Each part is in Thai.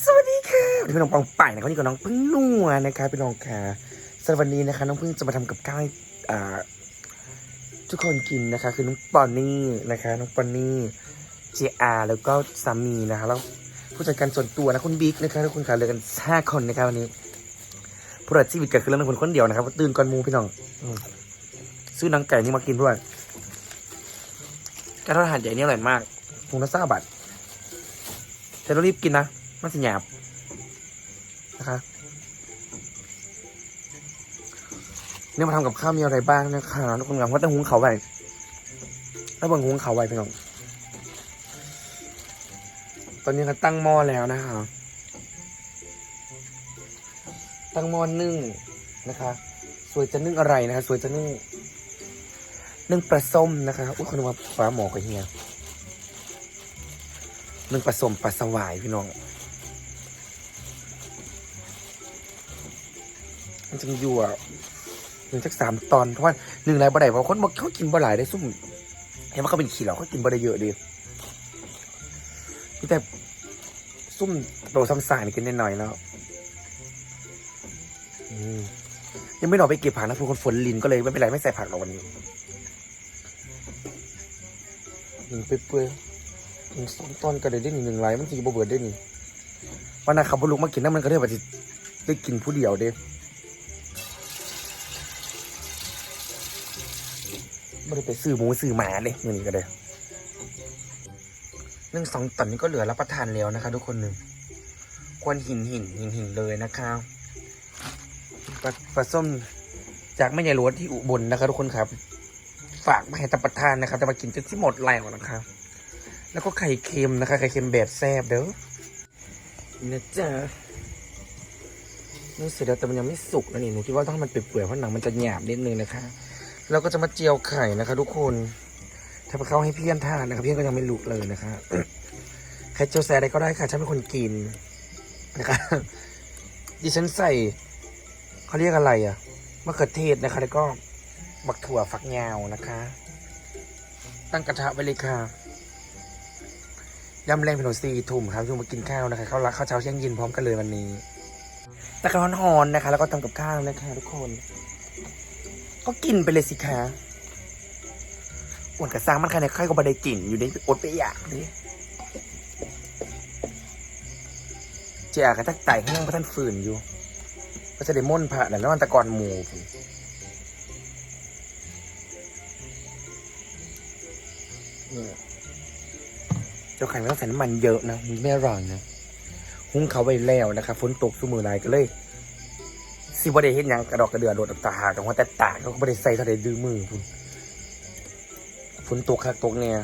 สวัสดีค่ะวันนี้พี่น้องปองป่ายนะครับวันนี้กับน้องพึ่งนัวนะคะพี่น้องค่ะสำหรับวันนี้นะคะ น้องพึ่งจะมาทำกับข้าวให้อ่าทุกคนกินนะคะ คือน้องปอนนี่นะคะ น้องปอนนี่เจอาแล้วก็สามีนะคะแล้วผู้จัดการส่วนตัวนะคุณบิ๊กนะคะทุกคนค่ะเหลยกันห้าคนนะคะวันนี้ผู้รัดชีวิตเกิดขึ้นเรื่องคนคนเดียวนะครับตื่นก่อนมูพี่น้องอซื้อนังไก่นี่มากินด้วยการทอดอาหารใหญ่นี่อร่อยมากถุงละสาบาทแต่ต้องรีบกินนะ มันสิหยาบนะคะเนี่ยมาทำกับข้าวมีอะไรบ้างนะคะทุกคนงามว่าต้องหุงเขาไว้แล้วบังหุงเขาไว้พี่น้องตอนนี้ก็ตั้งหม้อแล้วนะคะตั้งหม้อนึ่งนะคะ สวยจะนึ่งอะไรนะคะสวยจะนึ่งนึ่งปลาส้มนะคะอุ้ยคนนึกว่าปลาหมอกับเฮียนึ่งปลาส้มปลาสวายพี่น้อง จะอยู่อะหนึ่งสักสามตอนเพราะว่าหนึ่งไรบ่ได้เพราะคนบอกเขากินบ่หลายได้ซุ่มเห็นว่าเขาเป็นขี้เหล่าเขากินบ่ได้เยอะดีแต่ซุ่มโตซ้ำสายกินได้หน่อยแล้วยังไม่หนอไปเก็บผักนะทุกคนฝนลินก็เลยไม่เป็นไรไม่ใส่ผักหรอกวันนี้หนึ่งเปื่อยๆหนึ่งสองตอนก็ได้ได้หนึ่งไรมันจะบ่เบิดได้นี่วันนั้นขับบุลุกมากินนั่นมันก็ได้แบบได้กินผู้เดียวเด้ ไม่ได้ไปซื้อหมูซื้อหมาเลยเงินนี้ก็ได้หนึ่งสองตอนนี้ก็เหลือรับประทานแล้วนะคะ ทุกคนหนึ่งควนหินหินหินหินเลยนะคะปลาปลาส้มจากแม่ใหญ่หลวงที่อุบลนะคะ ทุกคนครับ ฝากมาให้ตับประทานนะครับแต่มากินจนที่หมดแล้วนะคะแล้วก็ไข่เค็มนะคะไข่เค็มแบบแซ่บเด้อนะจ๊ะนี่เสร็จแล้วแต่มันยังไม่สุกนะนี่หนูคิดว่าต้องมันเปื่อยๆเพราะหนังมันจะหยาบนิดนึงนะคะ เราก็จะมาเจียวไข่นะคะ ทุกคน ถ้าเข้าให้เพี่อนทานนะครับเพี่อนก็ยังไม่รู้เลยนะคะไข่เจียวแซ่อะไรก็ได้ค่ะฉันเป็นคนกินนะคะดิฉันใส่เขาเรียกอะไรอะมะเขือเทศนะคะ แล้วก็บักถั่วฝักยาวนะคะ ตั้งกระทะไว้เลยค่ะยำแรงเป็นหนสี่ทุ่มครับช่วงมากินข้าวนะคะข้าวรักข้าวเช้าเที่ยงเย็นพร้อมกันเลยวันนี้ตะกร้อนหอนนะคะ แล้วก็ทำกับข้าวนะคะทุกคน ก็กินไปเลยสิคะอวนกระซังมันใครในใครก็ไม่ได้กินอยู่ในอดไปอยากนี่เจ้าก็ทักไต่แห้งพระท่านฝืนอยู่ก็จะได้ม่นพระแล้วนอนตะกอนหมูเจ้าไข่ไม่ต้องใส่น้ำมันเยอะนะมันไม่อร่อยนะ หุ้งเขาไว้แล้วนะครับฝนตกสุมือไรก็เลย สิบ่ได้เห็นหยังกระดอกกระเดือโดดตาหากแต่ว่าแต่ตากเขาก็บ่ได้ใส่เท่าใดดื้อมือพุ่นฝนตกคักตกเนี่ย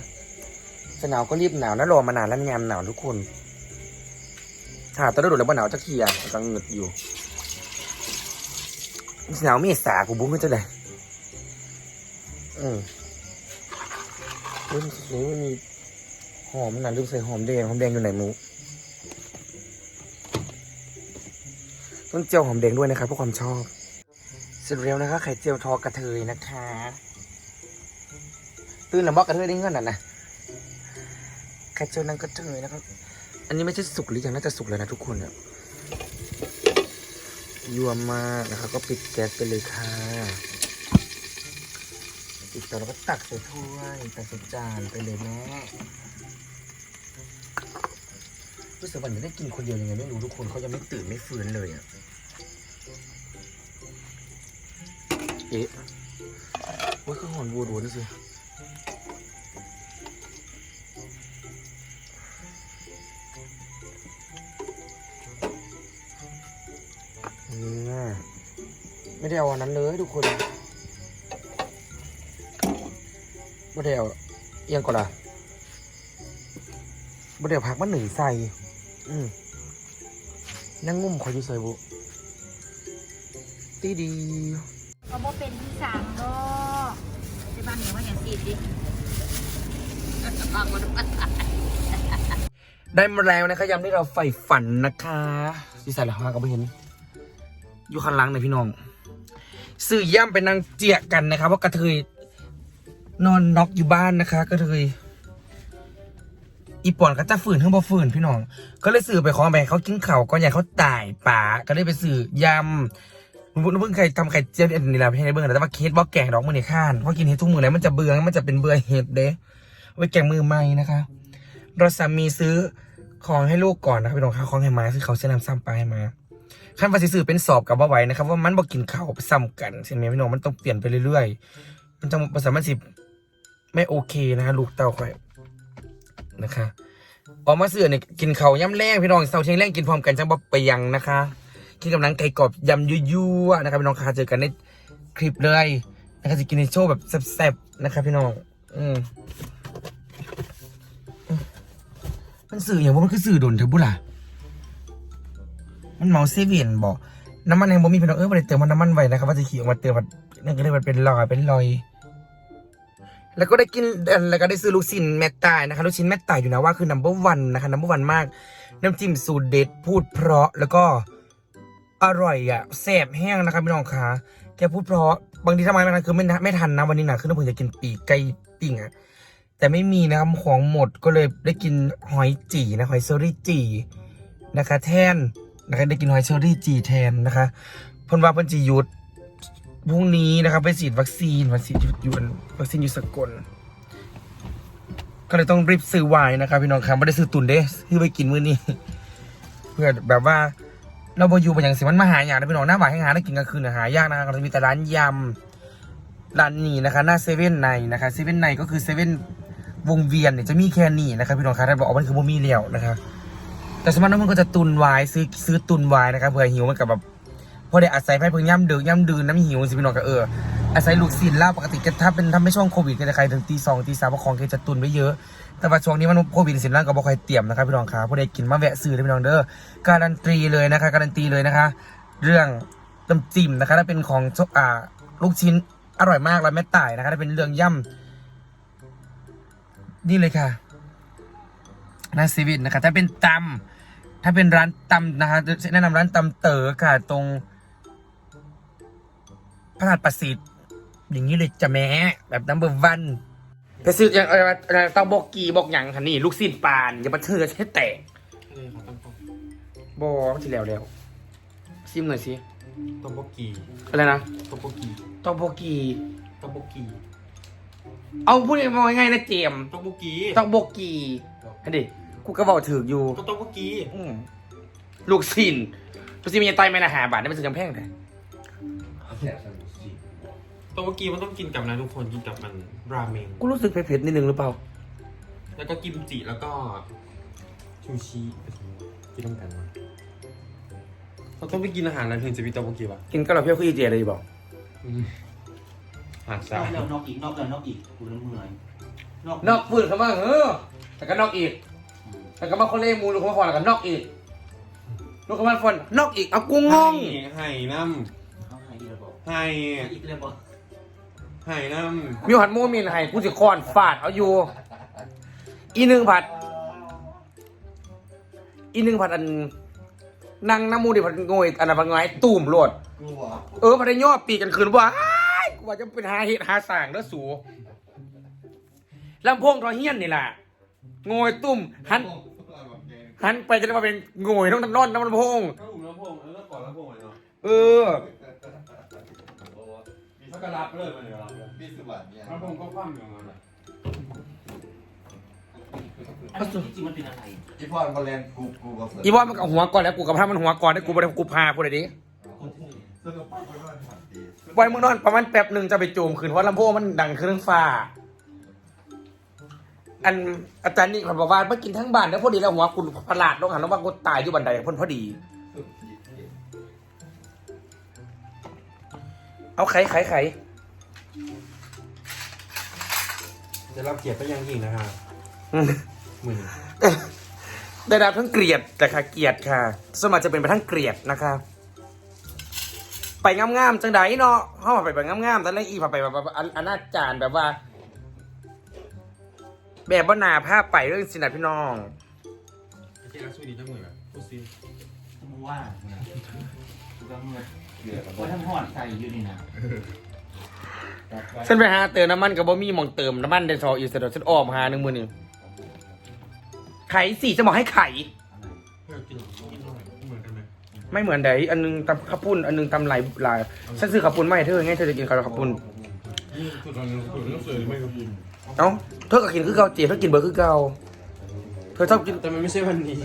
จะหนาวก็รีบหนาวนะรอมานานแล้วยามหนาวทุกคนถ้าตอนนั้โดดแล้วบ่หนาวจักทีอะกำลังเหงืดอยู่หนาวเมษากูบุ้งก็จะได้อืมเฮ้ยนี่มันมีหอมนะลืมใส่หอมแดงหอมแดงอยู่ไหนมู ต้องเจียวหอมแดงด้วยนะครับเพื่อความชอบ เสร็จแล้วนะคะไข่เจียวทอกระเทยนะคะ ตื่นแล้วบอกกระเทยได้เงินอะนะไข่เจียวนังกระเทยนะครับ อันนี้ไม่ใช่สุกหรือยังน่าจะสุกแล้วนะทุกคนอะยั่วมากนะคะ ก็ปิดแก๊สไปเลยค่ะปิดเตาแล้วก็ตักใส่ถ้วยตักใส่จานไปเลยแม่ รู้สึกวันนี้ได้กินคนเดียวยังไงไม่รู้ทุกคนเขายังไม่ตื่นไม่ฟื้นเลยอะเอ๊ะโอ้ยคือหอนวัวดวนสิเนี่ยไม่ได้เอาอันนั้นเลยทุกคนไม่ได้เอาเอียงก่อนละไม่ได้เอาผักมันหนึ่งใส่ นั่งงุ่มคอยอยู่ใส่บุตีดีเขาบอกเป็นที่สามเนาะที่บ้านหนูว่าอย่างสี่ดิได้มาแล้วนะคะยำที่เราใฝ่ฝันนะคะที่ใส่ละห้าก็ไม่เห็น อยู่ข้างหล่างเลยพี่น้องซื้อย่ำไปนั่งเจียกันนะคะเพราะกระเทยนอนน็อกอยู่บ้านนะคะ กระเทย อีปอนก็จะฝืนขึ้นบ่ฝืนพี่น้อง ก็เลยสื่อไปขอแบ่เขากินเข่าก็อยากเขาตายป่าก็เลยไปสื่อยำมึงเพิ่งเคยทำไข่เจียวอันนี้แหละให้ในเบื้องแต่ว่าเคสบอกแกงดอกมือในข้านเพราะกินเห็ดทุกมือแล้วมันจะเบื่อมันจะเป็นเบื่อเห็ดเด้ไว้แกงมือใหม่นะคะเราสามีซื้อของให้ลูกก่อนนะครับพี่น้องค่ะของให้มาซื้อเขาเส้นน้ำซ้ำปลาให้มาขั้นภาษีสื่อเป็นสอบกับว่าไหวนะครับว่ามันบอกกินเข้าไปซ้ำกันใช่ไหมพี่น้องมันต้องเปลี่ยนไปเรื่อยๆ มันจะภาษามันสิไม่โอเคนะลูกเต้าค่อย นะคะ ออกมาเสือเนี่ยกินเขาย่ำแรงพี่น้องเสาเที่ยงแรงกินพร้อมกันจังบ่ไปยังนะคะกินกับนังไก่กรอบยำยั่วๆนะครับพี่น้องค่ะเจอกันในคลิปเลยนะครับจะกินในโชว์แบบแซ่บๆนะครับพี่น้อง อืมมันสื่ออย่างว่ามันคือสื่อดนเถอะบุล่ะมันเมาเซเว่นบอกน้ำมันแห่งบ่มีพี่น้องเออได้เติมมันน้ำมันไว้นะครับว่าจะขี่ออกมาเติมมันนั่นก็เลยมันเป็นรอยเป็นรอย แล้วก็ได้กินแล้วก็ได้ซื้อลูกชิ้นแม่ตายนะคะลูกชิ้นแม่ตายอยู่นะว่าคือ number one นะคะ number one มาก น้ำจิ้มสูตรเด็ดพูดเพราะแล้วก็อร่อยอะแซ่บแห้งนะครับพี่น้องคะแกพูดเพราะบางทีทำไมมันคือไม่ไม่ทันนะวันนี้นะคือน้องผมจะกินปีกไก่ปิ้งอะแต่ไม่มีนะครับของหมดก็เลยได้กินหอยจีนะหอยเชอรี่จีนะคะ แทนนะคะได้กินหอยเชอรี่จีแทนนะคะเพ่นว่าเพ่นจีหยุด พรุ่งนี้นะครับไปฉีดวัคซีนวัคซีนยูนวัคซีนยูสกล ก็เลยต้องรีบซื้อไวน์นะครับพี่น้องครับไม่ได้ซื้อตุนเด้ซื้อไปกินมื้อนี้ เพื่อแบบว่าเราบอยู่ไปอย่างสิมันมาหาอย่างนะพี่น้องหน้าหวานให้หาได้กินกลางคืนน่ะหายากนะครับเราจะมีแต่ร้านยำร้านนี้นะคะ หน้าเซเว่นในนะคะเซเว่นในก็คือเซเว่นวงเวียนเนี่ยจะมีแค่นี้นะครับพี่น้องครับถ้าบอกว่ามันคือโมมีเลี้ยวนะครับแต่สมมติว่ามันก็จะตุนไวน์ซื้อซื้อตุนไวน์นะครับเผื่อหิวมันกับแบบ พอได้อาศัยไพ่เพิ่งย่ำดึกย่ำดื่นน้ำหิวสิพี่น้องก็เอออาศัยลูกศิลเหล่าปกติก็ถ้าเป็นถ้าไม่ช่วงโควิดก็จะใครถึงตีสองตีสามเพราะของแกจะตุนไว้เยอะแต่ว่าช่วงนี้มันโควิดสินล่างก็บ่ค่อยเตรียมนะครับพี่น้องครับพอได้กินมาแวะซื้อเลยพี่น้องเด้อการันตีเลยนะคะการันตีเลยนะคะ เรื่องน้ำจิ้มนะคะถ้าเป็นของอ่าลูกชิ้นอร่อยมากแล้วแม่ต่ายนะคะถ้าเป็นเรื่องย่ำนี่เลยค่ะนาซีวิตนะคะถ้าเป็นตำถ้าเป็นร้านตำนะคะแนะนำร้านตำเต๋อค่ะตรง พระราชประสิทธิ์ อย่างนี้เลยจะแม้แบบนัมเบอร์วันไปซื้ออย่างอะไรวะอะไรต้องบอกกีบอกหยังคันนี่ ลูกศิษย์ปานอย่ามาเถื่อใช้แตกบอมันสิแล้วแล้วซิมหน่อยสิตอมโบกีอะไรนะตอมโบกีต้องบอกกีตอมโบกีเอาพูดง่ายๆนะเจมส์ตอมโบกีต้องบอกกีอันดิกูก็บอกถืออยู่ก็ตอมโบกีอืมลูกศิษย์ลูกศิษย์มีไตไม่นะหาบาทได้เป็นสิ่งจำแพงเลย ตอมโบกีมันต้องกินกับนะทุกคนกินกับมันราเมง กูรู้สึกเผ็ดๆนิดนึงหรือเปล่า แล้วก็กิมจิแล้วก็ชูชิกินร่วมกันมาเราต้องไปกินอาหารอะไรถึงจะมีตอมโบกีวะกินก็เราเพี้ยวคืออีเจเลยบอกอาหารนสาอวกแล้วนอกอีกนอกแล้วนอกอีกกูเริ่มเมื่อยนอกนอกปืนเขามาเออแต่ก็นอกอีกแล้วก็มาคนเล่มูลูกมาฟอนแล้วก็นอกอีกลูกก็มาฟอนนอกอีกเอากูงงไห่น้เอาให้อีกแล้วบอกำไห่ให้อีกแล้วบอก ไห่น้มีหันโมมินให้กูสิคอนฟาดเอาอยู่ อีหนึ่งผัด อีหนึ่งผัดอันนั่งน้ำมูดิผัดโงยอันนั้นผัดไงตุ่มโลดกลัวเออผัดได้ย่อปีกันคืนว้ายกูว่าจะเป็นหาเหตุหาสร้างแล้วสูลำโพงทอเฮียนนี่แหละโงยตุ่มหันหันไปจะได้มาเป็นโงยน้องนอนน้ำลำโพงำก็อุ่นลำโพงเออก่อนลำโพงเลยเนาะเออ มีสักกระดับเลยมันเดี๋ยวรับเลยพี่สวัสดิ์เนี่ยลำโพงก็คว่ำอยู่งั้นแหละอันนี้จริงๆมันเป็นอะไรพี่พรบอลเลนกูกูก็เสิร์ฟอีว่ามันกับหัวก่อนแล้วกูกับพามันหัวก่อนได้กูไปกูพาพูดเลยดิสนุกมากเลยว่าผ่านดีปล่อยมึงนอนประมาณแป๊บหนึ่งจะไปโจมคืนเพราะลำโพงมันดังเครื่องฟ้า อันอาจารย์นี่เขาบอกว่าเมื่อกินทั้งบ้านแล้วพอดีแล้วหัวกูประหลาดลงหันแล้วว่ากูตายอยู่บันไดพ่นพอดี เก่งเอาไข่ไข่ไข่จะรับเกียรติไปยังยิงนะฮะอืมมือได้รับทั้งเกลียดแต่ค่ะเกลียดค่ะสวนมัครจะเป็นไปทั้งเกลียดนะคะ ไปงามๆจังใดเนาะเขาไปแบบงามๆแต่ละอีพาไปแบบแบบออนาจารแบบว่า แบบว่าหนาภาพไปเรื่องสินะพี่น้องไอ้เจ้าสู้ดีจังเลยแบบพูดซิมึงว่ากูก็เมื่อย เกลือกับว่าทำหอดใส่อยู่นี่นะฉันไปหาเติมน้ำมันกับบ่มีหมองเติมน้ำมันเดนซออีสเดอฉันออมหาหนึ่งมือหนึ่งไข่สี่จะบอกให้ไข่เออกินกินหน่อยเหมือนกันไหมไม่เหมือนใดอันหนึงตำข้าวปุ้น อันหนึงตำไหลหลายฉันซื้อข้าวปุ้นไม่เธอไงเธอจะกินข้าวข้าวปุ้น นี่สุดตอนนี้สุดต้องสวยไม่ก็กินเอ้า เธอก็กินคือเก่าเจีเธอกินเบอร์คือเก่าเธอชอบกิน แต่มันไม่ใช่วันนี้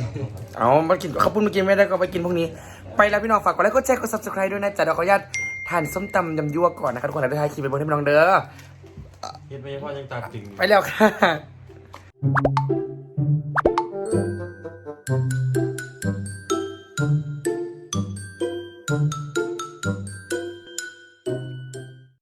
เอามากินข้าวปุ้นมากินไม่ได้ก็ไปกินพวกนี้ ไปแล้วพี่น้องฝากกดไลค์กดแชร์กดซับสไคร b e ด้วยนะจ๊ะเดี๋ยวขออนุญาตทานส้มตำยำยั่วก่อนนะครับทุกคนแล้วท้ายคลิปไปบนให้พี่น้องเด้อเห็นไปยังพ่อยังตาติ่งอยู่ ไปแล้วค่ะ